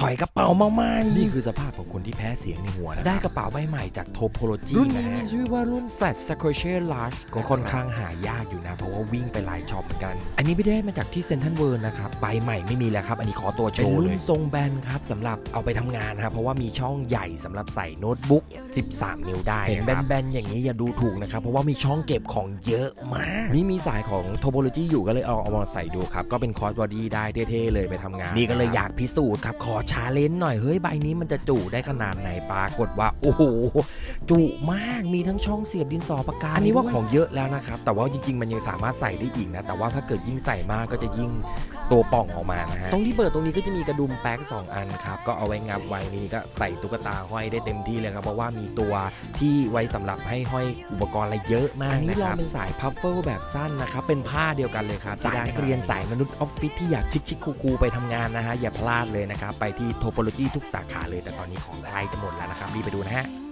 ถอยกระเป๋ามากๆนี่คือสภาพของคนที่แพ้เสียงในหัวนะได้กระเป๋าใบใหม่จากโทโพโลจีรุ่นนะนี้ฮะมีชื่อว่ารุ่น Fat s q u a s h e Large ก็ค่อนข้างหายากอยู่นะ เพราะว่าวิ่งไปหลายช็อปเหมือนกัน อันนี้ไม่ได้มาจากที่เซนทันเวิร์นะครับใบใหม่ไม่มีแล้วครับ อันนี้ขอตัวโชว์เป็นรุ่นทรงแบนครับสำหรับเอาไปทำงานนะครับเพราะว่ามีช่องใหญ่สำหรับใส่โน้ตบุ๊ก 13 นิ้วได้เห็นแบนๆอย่างนี้อย่าดูถูกนะครับเพราะว่ามีช่องเก็บของเยอะมาก นี่มีสายของโทโ o โลจีอยู่ก็เลยเอาเอามาใส่ดูครับก็เป็นคอร์สบอดี้ได้เท่ๆเลยไปทำงานนี่ก็เลยอยากพิสูจน์ครับขอชาเลนจ์หน่อยเฮ้ยใบนี้มันจะจุได้ขนาดไหนปรากฏว่า โอ้โหจุมากมีทั้งช่องเสียบดินสอปากกาอันนี้ว่าของเยอะแล้วนะครับ แต่ว่าจริง ๆ มันยังสามารถใส่ได้อีกนะ แต่ว่าถ้าเกิดยิ่งใส่มากก็จะยิ่งตัวป่องออกมานะฮะตรงที่เปิดตรงนี้ก็จะมีกระดุมแป๊ก2อันครับก็เอาไว้งับไว้นี่ก็ใส่ตุ๊กตาห้อยได้เต็มที่เลยครับเพราะว่ามีตัวที่ไว้สำหรับให้ห้อยอุปกรณ์อะไรเยอะมากอันนี้ลองเป็นสายพัฟเฟิลแบบสั้นนะครับเป็นผ้าเดียวกันเลยครับสายนักเรียนสายมนุษย์ออฟฟิศที่อยากชิคชิคๆคูลๆไปทำงานนะฮะอย่าพลาดเลยนะครับไปที่โทโปโลจีทุกสาขาเลย แต่ตอนนี้ของใกล้จะหมดแล้วนะครับ รีบไปดูนะฮะ